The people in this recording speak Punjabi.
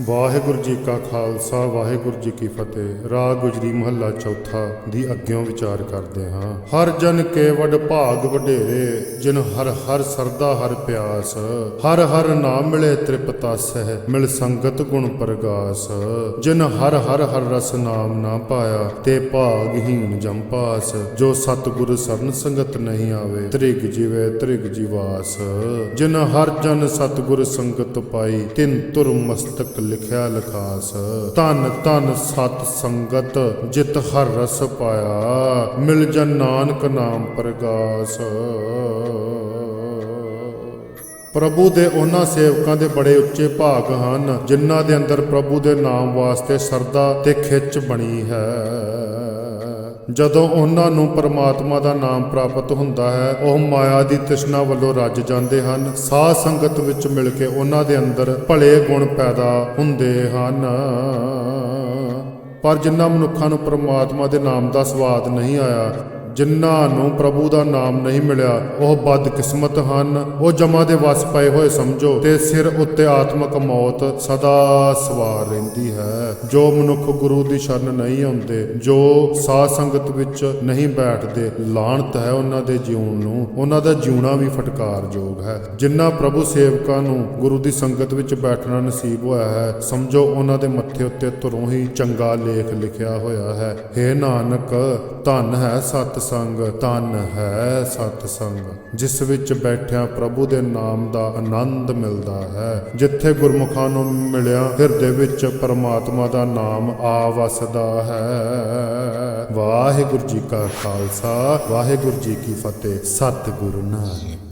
ਵਾਹਿਗੁਰੂ ਜੀ ਕਾ ਖਾਲਸਾ, ਵਾਹਿਗੁਰੂ ਜੀ ਕੀ ਫਤਿਹ। ਰਾਗ ਗੁਜਰੀ ਮਹੱਲਾ ਚੌਥਾ ਦੀ ਅੱਗਿਓਂ ਵਿਚਾਰ ਕਰਦੇ ਹਾਂ। ਹਰ ਜਨ ਕੇ ਵਡ ਭਾਗ ਵਡੇਰੇ, ਜਿਨ ਹਰ ਹਰ ਸਰਦਾ ਹਰ ਪਿਆਸ। ਹਰ ਹਰ ਨਾਮ ਮਿਲੇ ਤ੍ਰਿਪਤਾਸਹਿ ਮਿਲ ਸੰਗਤ ਗੁਣ ਪ੍ਰਗਾਸ। ਜਿਨ ਹਰ ਹਰ ਹਰ ਰਸ ਨਾਮ ਨਾ ਪਾਇਆ, ਤੇ ਭਾਗਹੀਨ ਜਮ ਪਾਸ। ਜੋ ਸਤਿਗੁਰ ਸਰਨ ਸੰਗਤ ਨਹੀਂ ਆਵੇ, ਤ੍ਰਿਗ ਜੀਵੇ ਤ੍ਰਿਗ ਜੀਵਾਸ। ਜਿਨ ਹਰ ਜਨ ਸਤਿਗੁਰ ਸੰਗਤ ਪਾਈ, ਤਿੰਨ ਤੁਰ ਮਸਤਕ ਲਿਖਿਆ ਲਖਾਸ। ਧਨ ਧਨ ਸਤ ਸੰਗਤ ਜਿਤ ਹਰ ਰਸ ਪਾਇਆ। ਮਿਲ ਜਨ ਨਾਨਕ ਨਾਮ ਪ੍ਰਗਾਸ। ਪ੍ਰਭੂ ਦੇ ਉਹਨਾਂ ਸੇਵਕਾਂ ਦੇ ਬੜੇ ਉੱਚੇ ਭਾਗ ਹਨ, ਜਿਨ੍ਹਾਂ ਦੇ ਅੰਦਰ ਪ੍ਰਭੂ ਦੇ ਨਾਮ ਵਾਸਤੇ ਸਰਦਾ ਤੇ ਖਿੱਚ ਬਣੀ ਹੈ। ਜਦੋਂ ਉਹਨਾਂ ਨੂੰ ਪਰਮਾਤਮਾ ਦਾ ਨਾਮ ਪ੍ਰਾਪਤ ਹੁੰਦਾ ਹੈ, ਉਹ ਮਾਇਆ ਦੀ ਤ੍ਰਿਸ਼ਨਾ ਵੱਲੋਂ ਰੱਜ ਜਾਂਦੇ ਹਨ। ਸਾਧ ਸੰਗਤ ਵਿੱਚ ਮਿਲ ਕੇ ਉਹਨਾਂ ਦੇ ਅੰਦਰ ਭਲੇ ਗੁਣ ਪੈਦਾ ਹੁੰਦੇ ਹਨ। ਪਰ ਜਿਨ੍ਹਾਂ ਮਨੁੱਖਾਂ ਨੂੰ ਪਰਮਾਤਮਾ ਦੇ ਨਾਮ ਦਾ ਸਵਾਦ ਨਹੀਂ ਆਇਆ ਜਿਨ੍ਹਾਂ ਨੂੰ ਪ੍ਰਭੂ ਦਾ ਨਾਮ ਨਹੀਂ ਮਿਲਿਆ, ਉਹ ਬਦਕਿਸਮਤ ਹਨ। ਉਹ ਜਮਾ ਦੇ ਵਸ ਪਏ ਹੋਏ ਸਮਝੋ ਤੇ ਸਿਰ ਉੱਤੇ ਆਤਮਕ ਮੌਤ ਸਦਾ ਸਵਾਰ ਰਹਿੰਦੀ ਹੈ। ਜੋ ਮਨੁੱਖ ਗੁਰੂ ਦੀ ਸ਼ਰਨ ਨਹੀਂ ਆਉਂਦੇ, ਜੋ ਸਾਧ ਸੰਗਤ ਵਿੱਚ ਨਹੀਂ ਬੈਠਦੇ ਲਾਣਤ ਹੈ ਉਹਨਾਂ ਦੇ ਜਿਉਣ ਨੂੰ। ਉਹਨਾਂ ਦਾ ਜਿਉਣਾ ਵੀ ਫਟਕਾਰਯੋਗ ਹੈ। ਜਿਨ੍ਹਾਂ ਪ੍ਰਭੂ ਸੇਵਕਾਂ ਨੂੰ ਗੁਰੂ ਦੀ ਸੰਗਤ ਵਿੱਚ ਬੈਠਣਾ ਨਸੀਬ ਹੋਇਆ ਹੈ, ਸਮਝੋ ਉਹਨਾਂ ਦੇ ਮੱਥੇ ਉੱਤੇ ਧੁਰੋਂ ਹੀ ਚੰਗਾ ਲੇਖ ਲਿਖਿਆ ਹੋਇਆ ਹੈ। हे ਨਾਨਕ, ਧਨ ਹੈ ਸਤ ਸੰਗ ਧਨ ਹੈ ਸਤ ਸੰਗ। ਜਿਸ ਵਿੱਚ ਬੈਠਿਆਂ ਪ੍ਰਭੂ ਦੇ ਨਾਮ ਦਾ ਆਨੰਦ ਮਿਲਦਾ ਹੈ। ਜਿੱਥੇ ਗੁਰਮੁਖਾਂ ਨੂੰ ਮਿਲਿਆ ਹਿਰਦੇ ਵਿੱਚ ਪਰਮਾਤਮਾ ਦਾ ਨਾਮ ਆ ਵਸਦਾ ਹੈ। ਵਾਹਿਗੁਰੂ ਜੀ ਕਾ ਖਾਲਸਾ, ਵਾਹਿਗੁਰੂ ਜੀ ਕੀ ਫਤਿਹ। ਸਤਿਗੁਰੂ ਨਾਨਕ।